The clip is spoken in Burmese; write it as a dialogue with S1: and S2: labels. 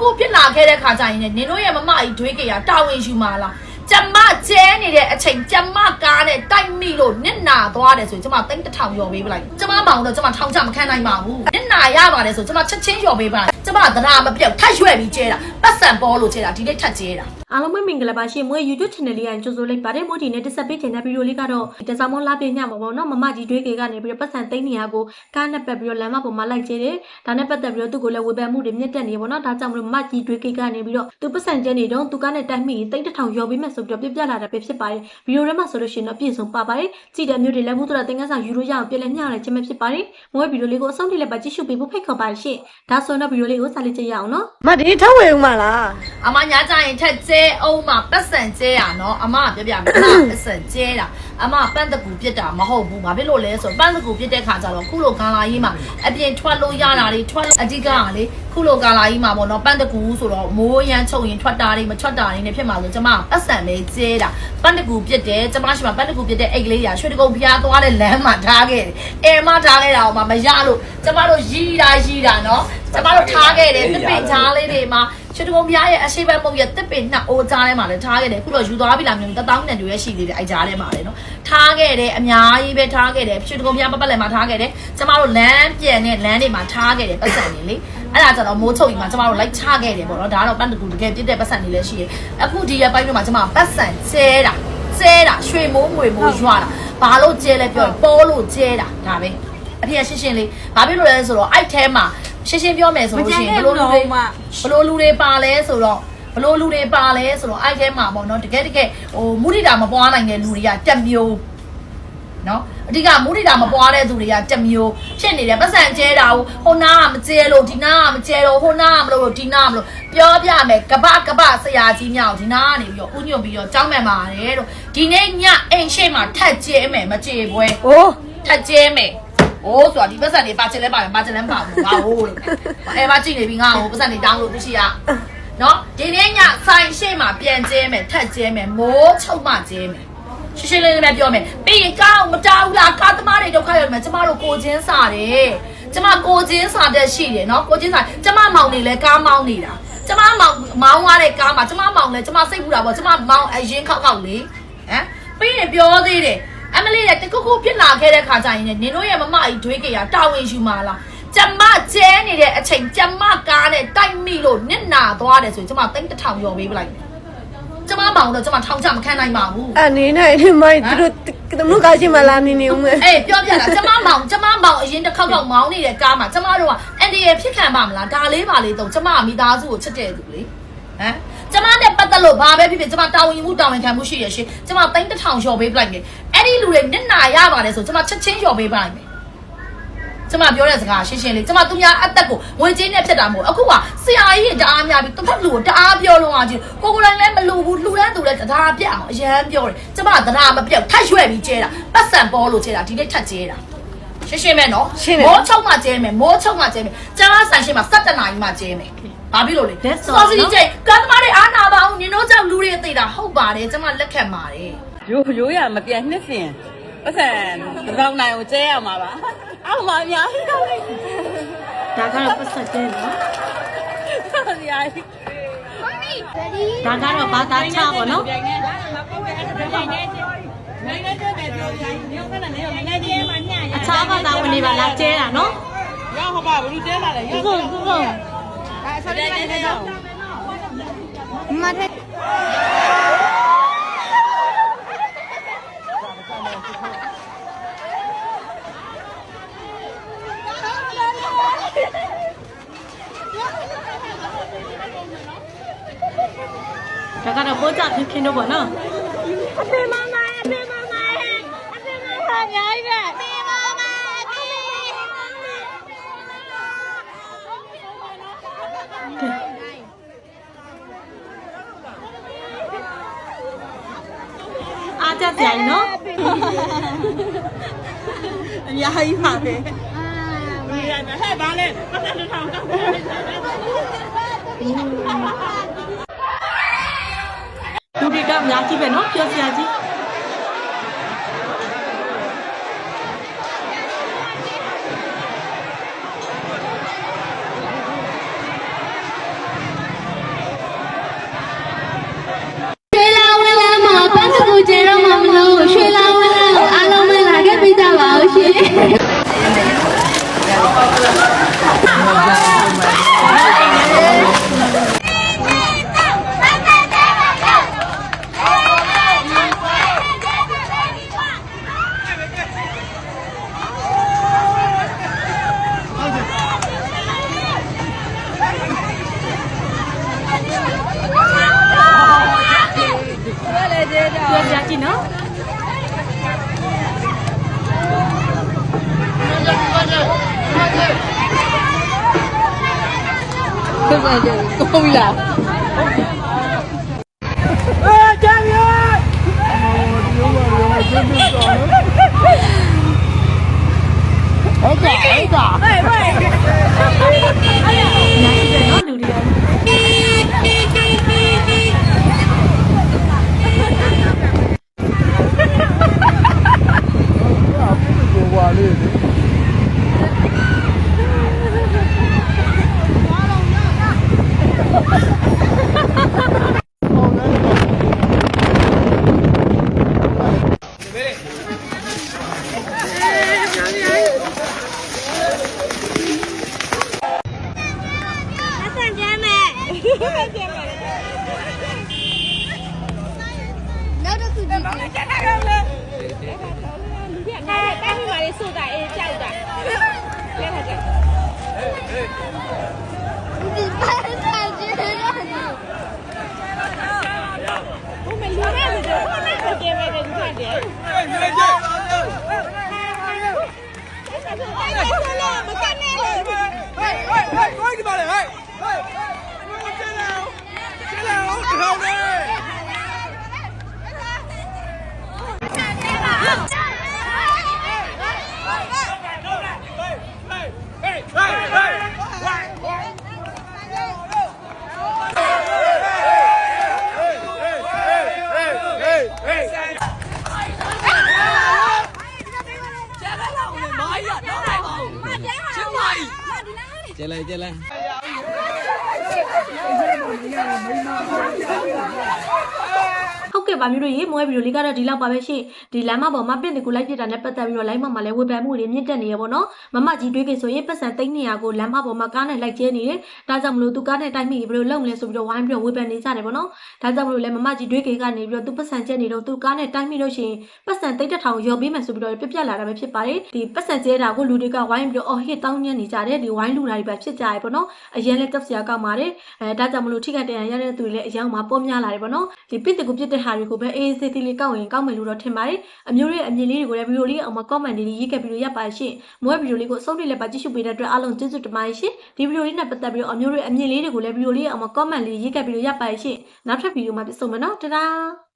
S1: ခုဖြစ်လာခဲ့တဲ့ခါကျရင်လည်းနင်တို့ရဲ့မမကြီးဒွေးကေရတာဝန်ယူမှာလားကျမကျဲနေတဲ့အချိန်ကျမကားနဲ့တိုက်မိလို့နစ်နာသွားတယ်ဆိုရင်ကျမသိန်းတစ်ထောင်ရော်ပေးပလိုက်ကျမမောင်တော့ကျမထောင်ချမခံနိုင်ပါဘူးနစ်နာရပါတယ်ဆိုကျမချက်ချင်းရော်ပေးပလိုက်ကျမသဒ္ဓါမပြောက်ထတ်ရွက်ပြီးကျဲတာပတ်စံပေါ်လို့ကျဲတာဒီနေ့ထတ်ကျဲတာ
S2: အားလုံးပဲမင်္ဂလာပါရှင်မွေ YouTube channel လေးကကြိုဆိုလိုက်ပါတယ်မို့ဒီနေ့တက်ဆက်ပေးချင်တဲ့ဗီဒီယိုလေးကတော့တစားမောလာပြညမှာပေါ့နော်မမကြီးတွေးကေကနေပြီးတော့ပတ်စံသိန်းနေရကိုကားနဲ့ပတ်ပြီးတော့လမ်းမပေါ်မှာလိုက်ကျဲတယ်ဒါနဲ့ပတ်သက်ပြီးတော့သူ့ကိုလည်းဝေဖန်မှုတွေမြင့်တက်နေပေါ့နော်ဒါကြောင့်မလို့မမကြီးတွေးကေကနေပြီးတော့သူပတ်စံကျဲနေတော့သူကားနဲ့တိုက်မိသိန်းတစ်ထောင်ရော်ပြီးမဲ့ဆိုပြီးတော့ပြပြလာတာပဲဖြစ်ပါတယ်ဗီဒီယိုထဲမှာဆိုလို့ရှိရင်တော့ပြည့်စုံပါပါတယ်ကြည့်တဲ့မျိုးတွေလည်းဘူးတော့တင်ကန်းဆောင်ယူလို့ရအောင်ပြန်လဲမျှရခြင်းပဲဖြစ်ပါတယ်မွေဗီဒီယိုလေးကိုအဆုံးထိလည်းပါကြည့်ရှုပေးဖို့ဖိတ်ခေါ်ပါရှင်ဒါဆိုတော့ဗီဒီယိုလေးကိုစားလေးကြည့်ရအောင်နော်
S3: မဒီထောက်ဝယ်ဦးမလား
S1: အမညာကြရင်ထက်ကျဲအောင်မှာပတ်စံကျဲရနော်အမကပြောပြမယ်အမပတ်စံကျဲတာအမပန်းတကူပြစ်တာမဟုတ်ဘူးဘာဖြစ်လို့လဲဆိုတော့ပန်းတကူပြစ်တဲ့ခါကျတော့ခုလိုကာလာကြီးမှာအပြင်ထွက်လို့ရတာတွေထွက်လို့အဓိကကလေခုလိုကာလာကြီးမှာပေါ့နော်ပန်းတကူဆိုတော့မိုးရမ်းချုပ်ရင်ထွက်တာတွေမထွက်တာတွေနဲ့ဖြစ်မှာဆိုကျမပတ်စံလေးကျဲတာပန်းတကူပြစ်တယ်ကျမရှိမှာပန်းတကူပြစ်တဲ့အိတ်ကလေးရာရွှေတကုံဖျားသွားတဲ့လမ်းမှာထားခဲ့တယ်အဲမထားခဲ့တာတော့မရလို့ကျမတို့ရီးတာရီးတာနော်ကျမတို့ထားခဲ့တယ်တစ်ပင်ချားလေးတွေမှာ ချွတ်တုံပြားရဲ့အရှိဘက်ပုံရဲ့တစ်ပင်နှစ်အိုးကြားထဲမှာလည်းထားခဲ့တယ်အခုတော့ယူသွားပြီလားမျိုးတသောင်းနဲ့တူရဲ့ရှိသေးတယ်အဲ့ကြားထဲမှာလည်းနော်ထားခဲ့တယ်အများကြီးပဲထားခဲ့တယ်ချွတ်တုံပြားပတ်ပတ်လည်းမှာထားခဲ့တယ်ကျမတို့လမ်းပြန်တဲ့လမ်းတွေမှာထားခဲ့တယ်ပတ်စံတွေလေအဲ့ဒါကျတော့မိုးချုပ်ကြီးမှာကျမတို့လိုက်ချခဲ့တယ်ပေါ့နော်ဒါကတော့ပန်းတကူတကယ်ပြစ်တဲ့ပတ်စံတွေလည်းရှိတယ်အခုဒီရက်ပိုင်းတွေမှာကျမပတ်စံကျဲတာကျဲတာရွှေမိုးငွေမိုးရွာတာဘာလို့ကျဲလဲပြောရင်ပေါ်လို့ကျဲတာဒါပဲအဖေကရှင်းရှင်းလေးဘာဖြစ်လို့လဲဆိုတော့အဲ့ထဲမှာ ရှင်းရှင်းပြောမယ်ဆိုလို့ရှိရင်ဘလို့လူတွေဘလို့လူတွေပါလဲဆိုတော့ဘလို့လူတွေပါလဲဆိုတော့အဲ့ထဲမှာပေါ့နော်တကယ်တကယ်ဟိုမုဒိတာမပွားနိုင်တဲ့လူတွေကတက်မျိုးနော်အဓိကမုဒိတာမပွားတဲ့သူတွေကတက်မျိုးဖြစ်နေတယ်ပတ်စံကျဲတာဟိုဟိုနာကမကျဲလို့ဒီနာကမကျဲတော့ဟိုနာကမလို့လို့ဒီနာကမလို့ပြောပြမယ်ကပကပဆရာကြီးမြောက်ဒီနာကနေပြီးတော့ဥညွတ်ပြီးတော့ကြောင်းမယ်ပါတယ်လို့ဒီနေ့ညအိမ်ရှိမှထက်ကျဲမယ်မကျဲပွဲ။
S3: အိုး
S1: ထက်ကျဲမယ်။ အိုးဆိုတာဒီပတ်စံတွေပါချင်လဲပါမယ်ပါချင်လဲမပါဘူးငါဟိုးလို့။အဲမကြည့်နေပြီငါဟိုပတ်စံတွေတောင်းလို့သိရှိရ။နော်ဒီနေ့ညဆိုင်ရှိမှပြန်ကျဲမယ်ထက်ကျဲမယ်မိုးချုပ်မှကျဲမယ်။ရှင်းရှင်းလေးလေးပဲပြောမယ်။ပြီးရင်ကားမတောင်းလားကားသမားတွေဒုက္ခရောက်မယ်ကျမတို့ကိုချင်းစားတယ်။ကျမကိုချင်းစားတဲ့ရှိတယ်နော်ကိုချင်းစားကျမမောင်နေလဲကားမောင်းနေတာ။ကျမမောင်မောင်းရတဲ့ကားမှာကျမမောင်လဲကျမစိတ်ပူတာပေါ့ကျမမောင်အရင်ခောက်ခောက်လေးဟမ်ပြီးရင်ပြောသေးတယ် အမလေးကတခုခုဖြစ်လာခဲ့တဲ့ခါကျရင်လည်းနင်တို့ရဲ့မမကြီးဒွေးကေရတာဝန်ယူမှာလားကျမကျဲနေတဲ့အချိန်ကျမကားနဲ့တိုက်မိလို့နစ်နာသွားတယ်ဆိုရင်ကျမသိန်းတစ်ထောင်ရော်ပေးပလိုက်ကျမမောင်တော့ကျမထောင်ချမခံနိုင်ပါဘူး
S3: အနေနဲ့ဒီမိုင်းသူတို့သူတို့ကရှိမလားနေနေဦးမယ်
S1: အေးပြောပြတာကျမမောင်ကျမမောင်အရင်တစ်ခေါက်တော့မောင်းနေတဲ့ကားမှာကျမတို့ကအန်ဒီရဲ့ဖြစ်ခံပါမလားဒါလေးပါလေးတော့ကျမမိသားစုကိုချစ်တဲ့သူလေဟမ်ကျမနဲ့ပတ်သက်လို့ဘာပဲဖြစ်ဖြစ်ကျမတာဝန်ယူမှုတာဝန်ခံမှုရှိရရှင်ကျမသိန်းတစ်ထောင်လျှော်ပေးပလိုက်မယ် အဲ့ဒီလူတွေနစ်နာရပါတယ်ဆိုကျမချက်ချင်းလျှော်ပေးပလိုက်မယ်ကျမပြောတဲ့စကားရှင်းရှင်းလေးကျမသူများအသက်ကိုငွေကြေးနဲ့ဖြစ်တာမဟုတ်အခုကဆရာကြီးတအားများပြီးတစ်ဖက်လူကိုတအားပြောလို့အောင်ချင်းကိုကိုယ်တိုင်လည်းမလူဘူးလှူဒန်းသူလည်းတရားပြအောင်အရန်ပြောတယ်ကျမတရားမပြောက်ထတ်ရွက်ပြီးကျဲတာပတ်စံပေါ်လို့ကျဲတာဒီနေ့ထတ်ကျဲတာရှင်းရှင်းပဲနော်မိုးချုံမှကျဲမယ်မိုးချုံမှကျဲမယ်ကျမဆိုင်ရှင်းမှာစက်တနာကြီးမှကျဲမယ်ဘာဖြစ်လို့လဲစောစီကျဲကသမားတွေအားနာပါအောင်နင်တို့ကြောင့်လူတွေသိတာဟုတ်ပါတယ်ကျမလက်ခံပါတယ်
S4: ရိုးရိုးရမပြန်နှစ်စင်ပတ်စံတစ်ပေါင်းနိုင်ကိုကျဲရမှာပါအောက်မှာအများကြီးတော့လိုက်
S2: ဒါကတော့ပတ်စံကျဲနော်
S4: ဆရာကြီး
S2: ဒါကတော့ဘာသာချပေါ့နော်
S4: ပြိုင်နေမပုတ်ရဲ့ပြိုင်နေနိုင်နေတယ်ပြောရင်ညောင်းကနေနေနေနေမှညရ
S2: အခြားဘာသာဝင်တွေပါလာကျဲတာနော်
S4: ရောက်ဟောပါဘူးကျဲလာလေရောက်
S2: ဟုတ်ဟုတ်ဟုတ်
S4: ဒါဆိုရင်လည်းနေတော့
S3: မထဲ
S2: ဒါကတော့ပိုးကြဖြစ်ဖြစ်တော့ပေါ့နော်
S3: အဖေမမအဖေမမအဖေမမအများကြီးပဲအဖေမမအဖေ
S2: အားကြစရာကြီးနော်
S4: အများကြီးပါပဲအာရဟဲ့ဘာလဲပတ်စံတစ်ထောင်တောင်းတယ်
S2: လူတွေကအများကြီးပဲနော်ပြောစရာကြီး ကြည့်နော်
S4: ဆက်ဆက်ကြည့်ကိုပြီလား
S2: ညာရှိတယ်နော်လူတွေက
S3: အဆန်ကျမ်းမဲ့ နောက်တစ်ခုကြည့်တယ်ကျန်တာတော့လေဒီကတိုင်းမှာလေးဆိုတာအေးကြောက်တာလဲထားကြဒီပါစားကြည့်ရတယ်ဘုမလူရဲဆိုတော့ဘုမကိုကြည့်မယ်ဒီကတည်းကမကနေလေ
S5: ကျဲ လိုက်ကျဲလိုက်
S2: ဟုတ်ကဲ့ပါမျိုးတို့ရေမွေးဗီဒီယိုလေးကတော့ဒီလောက်ပါပဲရှင်ဒီလမ်းမပေါ်မှာပင့်တကူလိုက်ပြတာနဲ့ပတ်သက်ပြီးတော့ line မှာလည်းဝေဖန်မှုတွေမြင့်တက်နေရပေါ့နော်မမကြီးတွေးကြဆိုရင်ပတ်စံသိန်း200ကိုလမ်းမပေါ်မှာကားနဲ့လိုက်ကျဲနေတယ်ဒါကြောင့်မလို့သူကားနဲ့တိုက်မိဘယ်လိုလုပ်မလဲဆိုပြီးတော့ဝိုင်းပြီးတော့ဝေဖန်နေကြတယ်ပေါ့နော်ဒါကြောင့်မလို့လည်းမမကြီးတွေးကြကနေပြီးတော့သူပတ်စံကျဲနေတော့သူကားနဲ့တိုက်မိလို့ရှိရင်ပတ်စံသိန်းတစ်ထောင်ရော်ပေးမယ်ဆိုပြီးတော့ပြပြလာတာပဲဖြစ်ပါတယ်ဒီပတ်စံကျဲတာကိုလူတွေကဝိုင်းပြီးတော့အော်ဟစ်တောင်းညံ့နေကြတယ်ဒီဝိုင်းလူတာတွေပဲဖြစ်ကြရပေါ့နော်အရင်လဲတက်စရာကောက်ပါတယ်အဲဒါကြောင့်မလို့ထိခိုက်တဲ့ရတဲ့သူတွေလည်းအယောင်မှာပေါ်များလာတယ်ပေါ့နော်ဒီပင့်တကူပြစ်တဲ့ဟာတွေကိုပဲအေးစေးသေးလေးကောက်ရင်ကောက်မယ်လို့တော့ထင်ပါတယ်အမျိုးရဲ့အမြင်လေးတွေကိုလည်းဗီဒီယိုလေးအောင်မှာ comment လေးရေးခဲ့ပြီးလို့ရပါရှင့်မွေးဗီဒီယိုလေးကိုအဆုံးထိလည်းပါကြည့်ရှုပေးတဲ့အတွက်အားလုံးကျေးဇူးတင်ပါတယ်ရှင်ဒီဗီဒီယိုလေးနဲ့ပတ်သက်ပြီးတော့အမျိုးရဲ့အမြင်လေးတွေကိုလည်းဗီဒီယိုလေးအောင်မှာ comment လေးရေးခဲ့ပြီးလို့ရပါရှင့်နောက်ထပ်ဗီဒီယိုမှာပြန်ဆုံမယ်နော်တဒါ